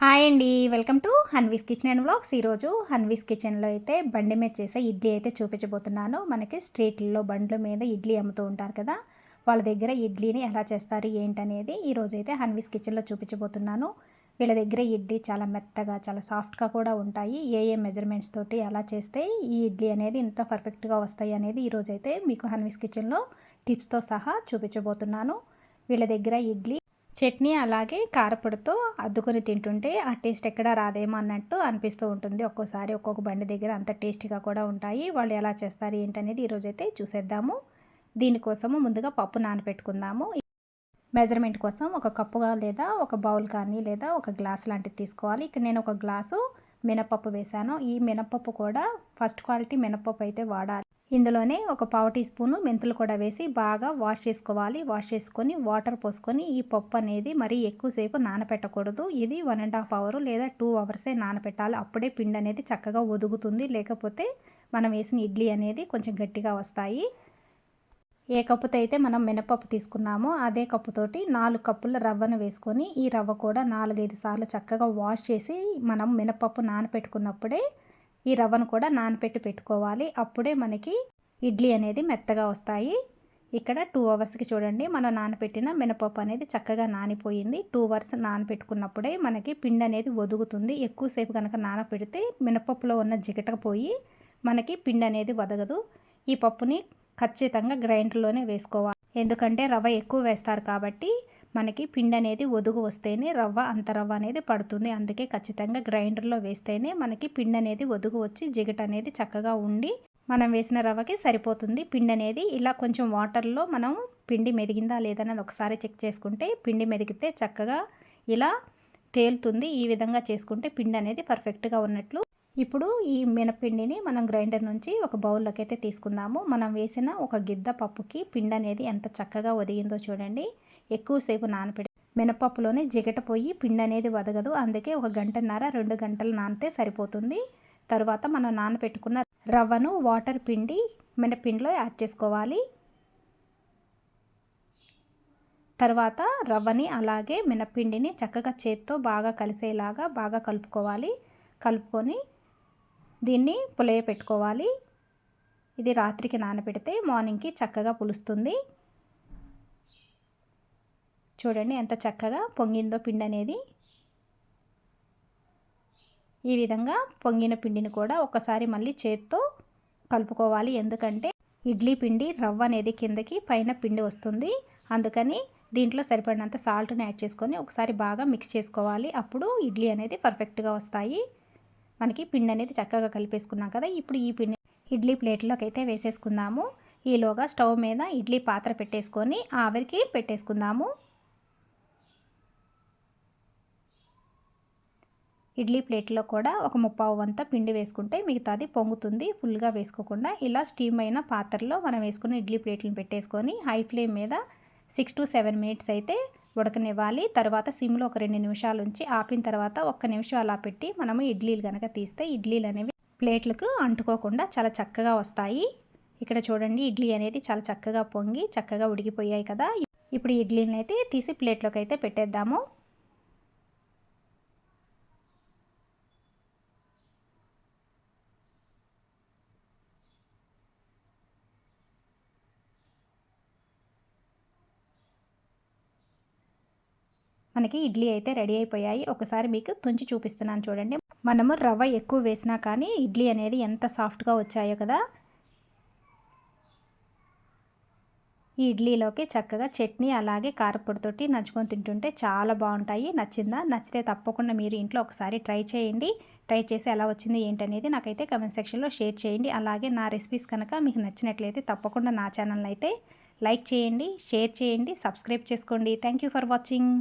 Hi అండి welcome to Hanvi's kitchen and blogs ఈరోజు హన్వీస్ కిచెన్లో అయితే బండి మీద చేసే ఇడ్లీ అయితే చూపించబోతున్నాను. మనకి స్ట్రీట్లో బండ్ల మీద ఇడ్లీ అమ్ముతూ ఉంటారు కదా వాళ్ళ దగ్గర ఇడ్లీని ఎలా చేస్తారు ఏంటనేది ఈరోజు అయితే హన్వీస్ కిచెన్లో చూపించబోతున్నాను. వీళ్ళ దగ్గర ఇడ్లీ చాలా మెత్తగా చాలా సాఫ్ట్గా కూడా ఉంటాయి. ఏ ఏ మెజర్మెంట్స్ తోటి ఎలా చేస్తే ఈ ఇడ్లీ అనేది ఇంత పర్ఫెక్ట్గా వస్తాయి అనేది ఈరోజు అయితే మీకు హన్వీస్ కిచెన్లో టిప్స్తో సహా చూపించబోతున్నాను. వీళ్ళ దగ్గర ఇడ్లీ చట్నీ అలాగే కారపొడితో అద్దుకొని తింటుంటే ఆ టేస్ట్ ఎక్కడా రాదేమో అన్నట్టు అనిపిస్తూ ఉంటుంది. ఒక్కోసారి ఒక్కొక్క బండి దగ్గర అంత టేస్టీగా కూడా ఉంటాయి. వాళ్ళు ఎలా చేస్తారు ఏంటనేది ఈరోజైతే చూసేద్దాము. దీనికోసము ముందుగా పప్పు నానబెట్టుకుందాము మెజర్మెంట్ కోసం ఒక కప్పుగా లేదా ఒక బౌల్ కానీ లేదా ఒక గ్లాస్ లాంటిది తీసుకోవాలి. ఇక్కడ నేను ఒక గ్లాసు మినపప్పు వేశాను ఈ మినపప్పు కూడా ఫస్ట్ క్వాలిటీ మినపప్పు అయితే వాడాలి. ఇందులోనే ఒక పావు టీ స్పూను మెంతులు కూడా వేసి బాగా వాష్ చేసుకోవాలి. వాష్ చేసుకొని వాటర్ పోసుకొని ఈ పప్పు అనేది మరీ ఎక్కువసేపు నానపెట్టకూడదు. ఇది వన్ అండ్ హాఫ్ అవర్ లేదా టూ అవర్సే నానపెట్టాలి. అప్పుడే పిండి అనేది చక్కగా ఒదుగుతుంది. లేకపోతే మనం వేసిన ఇడ్లీ అనేది కొంచెం గట్టిగా వస్తాయి. ఏ కప్పుతో అయితే మనం మినపప్పు తీసుకున్నామో అదే కప్పుతోటి నాలుగు కప్పుల రవ్వను వేసుకొని ఈ రవ్వ కూడా నాలుగైదు సార్లు చక్కగా వాష్ చేసి మనం మినపప్పు నానపెట్టుకున్నప్పుడే ఈ రవ్వను కూడా నానపెట్టి పెట్టుకోవాలి. అప్పుడే మనకి ఇడ్లీ అనేది మెత్తగా వస్తాయి. ఇక్కడ టూ అవర్స్కి చూడండి మనం నానపెట్టిన మినపప్పు అనేది చక్కగా నానిపోయింది. టూ అవర్స్ నానపెట్టుకున్నప్పుడే మనకి పిండి అనేది ఒదుగుతుంది. ఎక్కువసేపు కనుక నానపెడితే మినపప్పులో ఉన్న జిగటకపోయి మనకి పిండి అనేది వదగదు. ఈ పప్పుని ఖచ్చితంగా గ్రైండర్లోనే వేసుకోవాలి. ఎందుకంటే రవ్వ ఎక్కువ వేస్తారు కాబట్టి మనకి పిండి అనేది ఒదుగు వస్తేనే రవ్వ అంత రవ్వ అనేది పడుతుంది. అందుకే ఖచ్చితంగా గ్రైండర్లో వేస్తేనే మనకి పిండి అనేది ఒదుగు వచ్చి జిగట అనేది చక్కగా ఉండి మనం వేసిన రవ్వకి సరిపోతుంది. పిండి అనేది ఇలా కొంచెం వాటర్లో మనం పిండి మెదిగిందా లేదన్నది ఒకసారి చెక్ చేసుకుంటే పిండి మెదిగితే చక్కగా ఇలా తేలుతుంది. ఈ విధంగా చేసుకుంటే పిండి అనేది పర్ఫెక్ట్గా ఉన్నట్లు ఇప్పుడు ఈ మినపిండిని మనం గ్రైండర్ నుంచి ఒక బౌల్లోకి అయితే తీసుకుందాము. మనం వేసిన ఒక గిద్ద పప్పుకి పిండి అనేది ఎంత చక్కగా ఒదిగిందో చూడండి. ఎక్కువసేపు నానపెడి మినపప్పులోనే జిగట పోయి పిండి అనేది వదగదు. అందుకే ఒక గంటన్నర రెండు గంటలు నానితే సరిపోతుంది. తర్వాత మనం నానపెట్టుకున్న రవ్వను వాటర్ పిండి మినపిండిలో యాడ్ చేసుకోవాలి. తర్వాత రవ్వని అలాగే మినపిండిని చక్కగా చేత్తో బాగా కలిసేలాగా బాగా కలుపుకోవాలి. కలుపుకొని దీన్ని పులయ పెట్టుకోవాలి. ఇది రాత్రికి నానబెడితే మార్నింగ్కి చక్కగా పులుస్తుంది. చూడండి ఎంత చక్కగా పొంగిందో పిండి అనేది. ఈ విధంగా పొంగిన పిండిని కూడా ఒకసారి మళ్ళీ చేత్తో కలుపుకోవాలి. ఎందుకంటే ఇడ్లీ పిండి రవ్వ అనేది కిందకి పైన పిండి వస్తుంది. అందుకని దీంట్లో సరిపడినంత సాల్ట్ని యాడ్ చేసుకొని ఒకసారి బాగా మిక్స్ చేసుకోవాలి. అప్పుడు ఇడ్లీ అనేది పర్ఫెక్ట్గా వస్తాయి. మనకి పిండి అనేది చక్కగా కలిపేసుకున్నాం కదా. ఇప్పుడు ఈ పిండి ఇడ్లీ ప్లేట్లోకి అయితే వేసేసుకుందాము. ఈలోగా స్టవ్ మీద ఇడ్లీ పాత్ర పెట్టేసుకొని ఆవిరికి పెట్టేసుకుందాము. ఇడ్లీ ప్లేట్లో కూడా ఒక ముప్పావు వంత పిండి వేసుకుంటే మిగతాది పొంగుతుంది ఫుల్గా వేసుకోకుండా. ఇలా స్టీమ్ అయిన పాత్రలో మనం వేసుకున్న ఇడ్లీ ప్లేట్లను పెట్టేసుకొని హై ఫ్లేమ్ మీద సిక్స్ టు సెవెన్ మినిట్స్ అయితే ఉడకనివ్వాలి. తర్వాత సిమ్లో ఒక రెండు నిమిషాలు ఉంచి ఆపిన తర్వాత ఒక్క నిమిషం అలా పెట్టి మనము ఇడ్లీలు కనుక తీస్తే ఇడ్లీలు అనేవి ప్లేట్లకు అంటుకోకుండా చాలా చక్కగా వస్తాయి. ఇక్కడ చూడండి ఇడ్లీ అనేది చాలా చక్కగా పొంగి చక్కగా ఉడికిపోయాయి కదా. ఇప్పుడు ఇడ్లీని అయితే తీసి ప్లేట్లోకి అయితే పెట్టేద్దాము. మనకి ఇడ్లీ అయితే రెడీ అయిపోయాయి. ఒకసారి మీకు తుంచి చూపిస్తున్నాను చూడండి. మనము రవ్వ ఎక్కువ వేసినా కానీ ఇడ్లీ అనేది ఎంత సాఫ్ట్గా వచ్చాయో కదా. ఈ ఇడ్లీలోకి చక్కగా చట్నీ అలాగే కారపొడితోటి నచ్చుకొని తింటుంటే చాలా బాగుంటాయి. నచ్చిందా? నచ్చితే తప్పకుండా మీరు ఇంట్లో ఒకసారి ట్రై చేయండి. ట్రై చేసి ఎలా వచ్చింది ఏంటనేది నాకైతే కమెంట్ సెక్షన్లో షేర్ చేయండి. అలాగే నా రెసిపీస్ కనుక మీకు నచ్చినట్లయితే తప్పకుండా నా ఛానల్ అయితే లైక్ చేయండి షేర్ చేయండి సబ్స్క్రైబ్ చేసుకోండి. Thank for watching.